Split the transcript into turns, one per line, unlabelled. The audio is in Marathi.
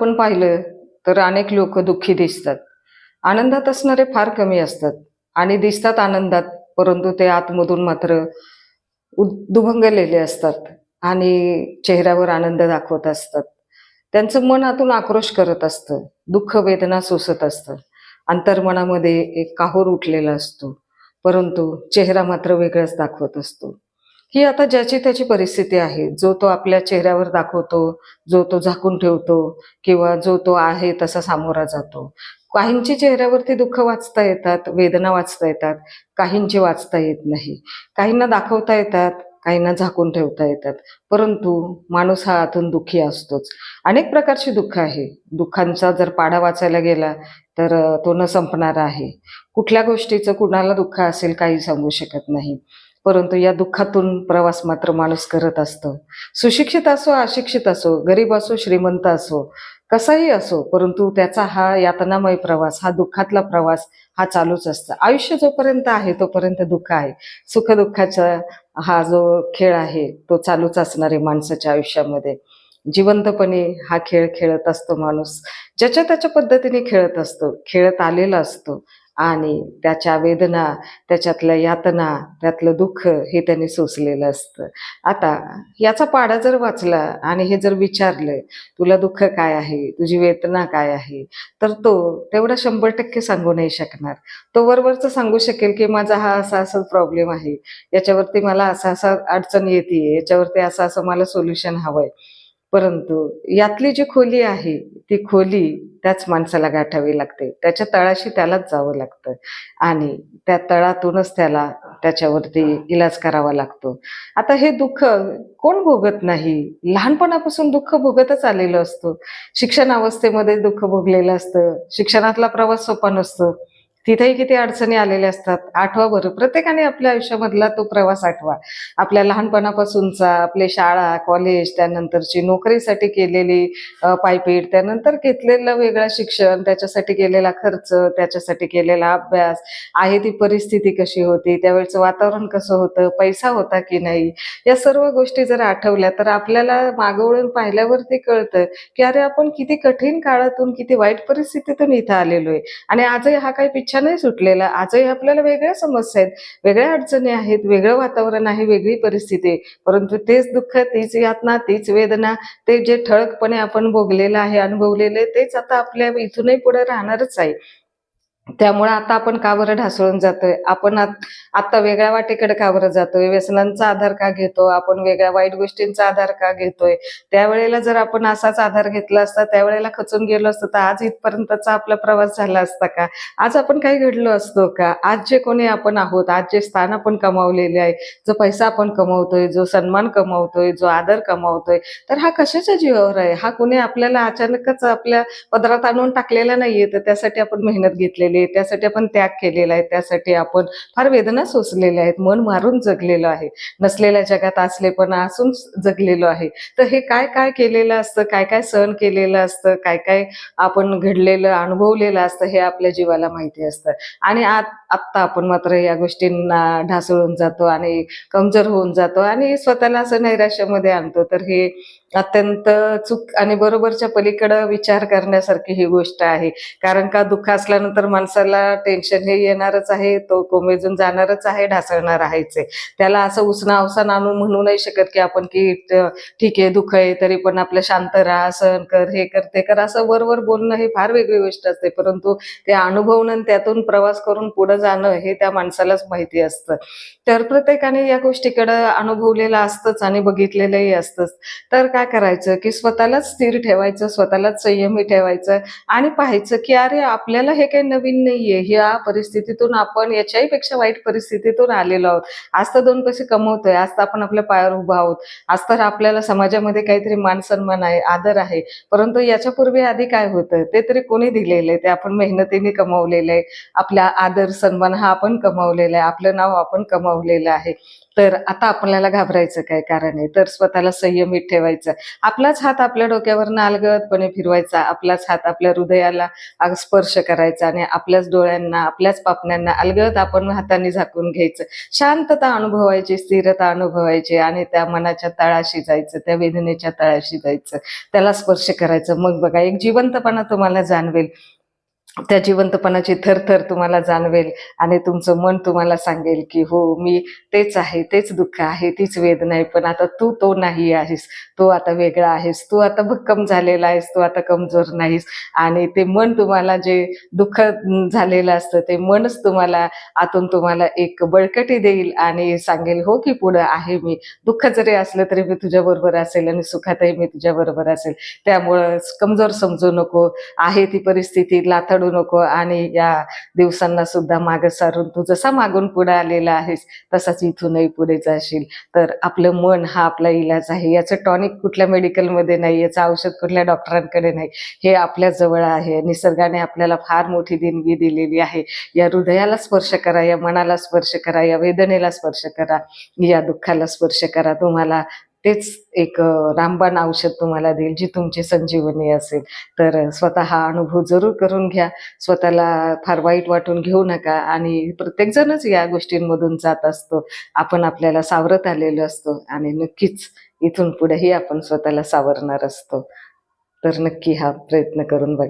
आपण पाहिलं तर अनेक लोक दुःखी दिसतात. आनंदात असणारे फार कमी असतात आणि दिसतात आनंदात परंतु ते आतमधून मात्र दुभंगलेले असतात आणि चेहऱ्यावर आनंद दाखवत असतात. त्यांचं मन आतून आक्रोश करत असतं दुःख वेदना सोसत असतं. अंतर्मनामध्ये एक काहूर उठलेला असतो परंतु चेहरा मात्र वेगळाच दाखवत असतो. ही आता ज्याची त्याची परिस्थिती आहे. जो तो आपल्या चेहऱ्यावर दाखवतो जो तो झाकून ठेवतो किंवा जो तो आहे तसा सामोरा जातो. काहींची चेहऱ्यावरती दुःख वाचता येतात वेदना वाचता येतात काहींची वाचता येत नाही. काहींना दाखवता येतात काहींना झाकून ठेवता येतात. परंतु माणूस हा आतून दुःखी असतोच. अनेक प्रकारची दुःख आहे. दुःखांचा जर पाढा वाचायला गेला तर तो न संपणारा आहे. कुठल्या गोष्टीचं कुणाला दुःख असेल काही सांगू शकत नाही. परंतु या दुःखातून प्रवास मात्र माणूस करत असतो. सुशिक्षित असो अशिक्षित असो गरीब असो श्रीमंत असो कसाही असो परंतु त्याचा हा यातनामय प्रवास हा दुःखातला प्रवास हा चालूच असतो. आयुष्य जोपर्यंत आहे तोपर्यंत दुःख आहे. सुखदुःखाचा हा जो खेळ आहे तो चालूच असणार आहे माणसाच्या आयुष्यामध्ये. जिवंतपणे हा खेळ खेळत असतो माणूस. ज्याच्या त्याच्या पद्धतीने खेळत असतो खेळत आलेला असतो. आणि त्याच्या वेदना त्याच्यातल्या यातना त्यातलं दुःख हे त्यांनी सोसलेलं असतं. आता याचा पाडा जर वाचला आणि हे जर विचारलं तुला दुःख काय आहे? तुझी वेदना काय आहे? तर तो तेवढा शंभर टक्के सांगू नाही शकणार. तो वरवरचं सांगू शकेल की माझा हा असा असा प्रॉब्लेम आहे. याच्यावरती मला असा असा अडचण येते याच्यावरती असं असं मला सोल्युशन हवंय. परंतु यातली जी खोली आहे ती खोली त्याच माणसाला गाठावी लागते. त्याच्या तळाशी त्यालाच जावं लागतं. आणि त्या तळातूनच त्याला त्याच्यावरती इलाज करावा लागतो. आता हे दुःख कोण भोगत नाही? लहानपणापासून दुःख भोगतच आलेलं असतं. शिक्षण अवस्थेमध्ये दुःख भोगलेलं असतं. शिक्षणातला प्रवास सोपा नसतो. तिथेही किती अडचणी आलेल्या असतात. आठवा बरं. प्रत्येकाने आपल्या आयुष्यामधला तो प्रवास आठवा. आपल्या लहानपणापासूनचा आपले शाळा कॉलेज त्यानंतरची नोकरीसाठी केलेली पायपीट त्यानंतर घेतलेलं वेगळं शिक्षण त्याच्यासाठी केलेला खर्च त्याच्यासाठी केलेला अभ्यास. आहे ती परिस्थिती कशी होती? त्यावेळेचं वातावरण कसं होतं? पैसा होता की नाही? या सर्व गोष्टी जर आठवल्या तर आपल्याला मागवळून पाहिल्यावरती कळतं की अरे आपण किती कठीण काळातून किती वाईट परिस्थितीतून इथं आलेलो आहे. आणि आजही हा काही पिच्छा नाही सुटलेला. आजही आपल्याला वेगळ्या समस्या आहेत वेगळ्या अडचणी आहेत वेगळं वातावरण आहे वेगळी परिस्थिती परंतु तेच दुःख तीच यातना तीच वेदना ते जे ठळकपणे आपण भोगलेलं आहे अनुभवलेलं आहे तेच आता आपल्या इथूनही पुढे राहणारच आहे. त्यामुळे आता आपण का बरं ढासळून जातोय? आपण आता वेगळ्या वाटेकडे का बरं जातोय? व्यसनांचा आधार का घेतो? आपण वेगळ्या वाईट गोष्टींचा आधार का घेतोय? त्यावेळेला जर आपण असाच आधार घेतला असता त्यावेळेला खचून गेलो असतो तर आज इथपर्यंतचा आपला प्रवास झाला असता का? आज आपण काही घडलो असतो का? आज जे कोणी आपण आहोत आज जे स्थान आपण कमावलेले आहे जो पैसा आपण कमवतोय जो सन्मान कमवतोय जो आदर कमावतोय तर हा कशाच्या जीवावर आहे? हा कोणी आपल्याला अचानकच आपल्या पदरात आणून टाकलेला नाहीये तर त्यासाठी आपण मेहनत घेतलेली आहे त्यासाठी आपण त्याग केलेला आहे त्यासाठी आपण फार वेदना सोसलेल्या आहेत मन मारून जगलेलो आहे. नसलेल्या जगात असलेपणा असून जगलेलो आहे. तर हे काय काय केलेलं असतं काय काय सहन केलेलं असतं काय काय आपण घडलेलं अनुभवलेलं असतं हे आपल्या जीवाला माहिती असतं. आणि आत्ता आपण मात्र या गोष्टींना ढासळून जातो आणि कमजोर होऊन जातो आणि स्वतःला असं नैराश्यामध्ये आणतो. तर हे अत्यंत चूक आणि बरोबरच्या पलीकडं विचार करण्यासारखी ही गोष्ट आहे. कारण का दुःख असल्यानंतर माणसाला टेन्शन हे येणारच आहे तो कोमेजून जाणारच आहे ढासळणार आहेच आहे. त्याला असं उसना अवसान आणून म्हणू नाही शकत की आपण की ठीक आहे दुःख आहे तरी पण आपलं शांत राहा सहन कर हे कर ते कर. असं वरवर बोलणं हे फार वेगळी गोष्ट असते. परंतु ते अनुभवणं त्यातून प्रवास करून पुढे जाणं हे त्या माणसालाच माहिती असतं. तर प्रत्येकाने या गोष्टीकडं अनुभवलेलं असतंच आणि बघितलेलंही असतंच. तर काय करायचं? की स्वतःलाच स्थिर ठेवायचं स्वतःलाच संयमी ठेवायचं आणि पाहायचं की अरे आपल्याला हे काही नवीन नाहीये. ह्या परिस्थितीतून आपण याच्याही पेक्षा वाईट परिस्थितीतून आलेलो आहोत. आज तर दोन पैसे कमवतोय. आज तर आपण आपल्या पायावर उभा आहोत. आज तर आपल्याला समाजामध्ये काहीतरी मान सन्मान आहे आदर आहे. परंतु याच्यापूर्वी आधी काय होतं? ते तरी कोणी दिलेलं आहे? ते आपण मेहनतीने कमवलेलं आहे. आपला आदर सन्मान हा आपण कमवलेला आहे. आपलं नाव आपण कमवलेलं आहे. तर आता आपल्याला घाबरायचं काय कारण आहे? तर स्वतःला संयमित ठेवायचं. आपलाच हात आपल्या डोक्यावर नालगतपणे फिरवायचा आपलाच हात आपल्या हृदयाला स्पर्श करायचा आणि आपल्याच डोळ्यांना आपल्याच पापण्यांना अलगद आपण हाताने झाकून घ्यायचं. शांतता अनुभवायची स्थिरता अनुभवायची आणि त्या मनाच्या तळाशी जायचं त्या वेदनेच्या तळाशी जायचं. त्याला स्पर्श करायचं. मग बघा एक जिवंतपणा तुम्हाला जाणवेल. त्या जिवंतपणाची थरथर तुम्हाला जाणवेल आणि तुमचं मन तुम्हाला सांगेल की हो मी तेच आहे तेच दुःख आहे तीच वेदना आहे पण आता तू तो नाही आहेस. तो आता वेगळा आहेस. तू आता भक्कम झालेला आहेस. तू आता कमजोर नाहीस. आणि ते मन तुम्हाला जे दुःख झालेलं असतं ते मनच तुम्हाला आतून तुम्हाला एक बळकटी देईल आणि सांगेल हो की पुढं आहे मी. दुःख जरी असलं तरी मी तुझ्या बरोबर असेल आणि सुखातही मी तुझ्या बरोबर असेल. त्यामुळं कमजोर समजू नको. आहे ती परिस्थिती लाथड नको आणि या दिवसांना सुद्धा मागं सारून तू जसा मागून पुढे आलेला आहेस तसाच इथूनही पुढे जाशील. तर आपलं मन हा आपला इलाज आहे. याचं टॉनिक कुठल्या मेडिकलमध्ये नाही याचं औषध कुठल्या डॉक्टरांकडे नाही. हे आपल्या जवळ आहे. निसर्गाने आपल्याला फार मोठी देणगी दिलेली आहे. या हृदयाला स्पर्श करा या मनाला स्पर्श करा या वेदनेला स्पर्श करा या दुःखाला स्पर्श करा. तुम्हाला तेच एक रामबाण औषध तुम्हाला देईल जी तुमची संजीवनी असेल. तर स्वतः हा अनुभव जरूर करून घ्या. स्वतःला फार वाईट वाटून घेऊ नका आणि प्रत्येकजणच या गोष्टींमधून जात असतो. आपण आपल्याला सावरत आलेलो असतो आणि नक्कीच इथून पुढेही आपण स्वतःला सावरणार असतो. तर नक्की हा प्रयत्न करून बघा.